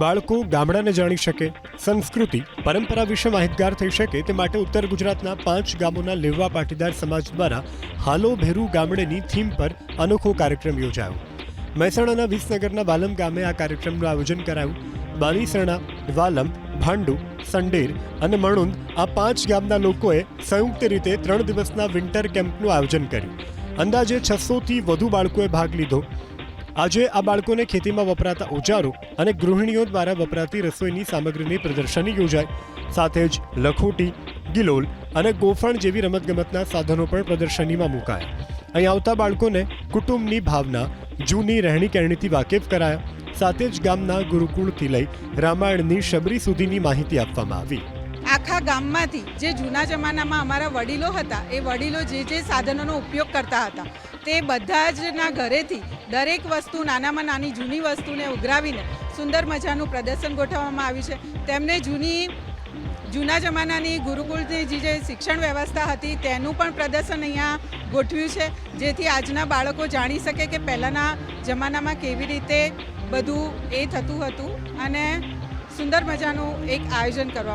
બાળકો ગામડાને જાણી શકે, સંસ્કૃતિ, પરંપરા વિશે માહિતગાર થઈ શકે તે માટે ઉત્તર ગુજરાતના પાંચ ગામોના લેવા પાટીદાર સમાજ દ્વારા હાલો ભેરુ ગામડેની થીમ પર અનોખો કાર્યક્રમ યોજાયો. મહેસાણાના વિસનગરના વાલમ ગામે આ કાર્યક્રમનું આયોજન કરાયું. બાલીસરણા વાલમ, ભાંડુ, સંડેર અને મણુંદ આ પાંચ ગામના લોકોએ સંયુક્ત રીતે ત્રણ દિવસના વિન્ટર કેમ્પનું આયોજન કર્યું. અંદાજે છસોથી વધુ બાળકોએ ભાગ લીધો. આજે આ બાળકોને ખેતીમાં વપરાતા ઓજારો અને ગૃહિણીઓ દ્વારા વપરાતી રસોઈની સામગ્રીની પ્રદર્શની યોજાય. સાથે જ લખોટી, ગિલોલ અને ગોફણ જેવી રમતગમતના સાધનો પણ પ્રદર્શનીમાં મુકાયા. અહીં આવતા બાળકોને કુટુંબની ભાવના, જૂની રહેણી કહેણીથી વાકેફ કરાયા. સાથે જ ગામના ગુરુકુળથી લઈ રામાયણની શબરી સુધીની માહિતી આપવામાં આવી. આખા ગામમાંથી જે જૂના જમાનામાં અમારા વડીલો હતા, એ વડીલો જે જે સાધનોનો ઉપયોગ કરતા હતા. તે બધા જના ઘરેથી દરેક વસ્તુ નાનામાં નાની જૂની વસ્તુને ઉઘરાવીને સુંદર મજાનું પ્રદર્શન ગોઠવવામાં આવ્યું છે. તેમને જૂની, જૂના જમાનાની ગુરુકુળની જે શિક્ષણ વ્યવસ્થા હતી તેનું પણ પ્રદર્શન અહીંયા ગોઠવ્યું છે. જેથી આજના બાળકો જાણી શકે કે પહેલાંના જમાનામાં કેવી રીતે બધું એ થતું હતું અને સુંદર મજાનું એક આયોજન કરવામાં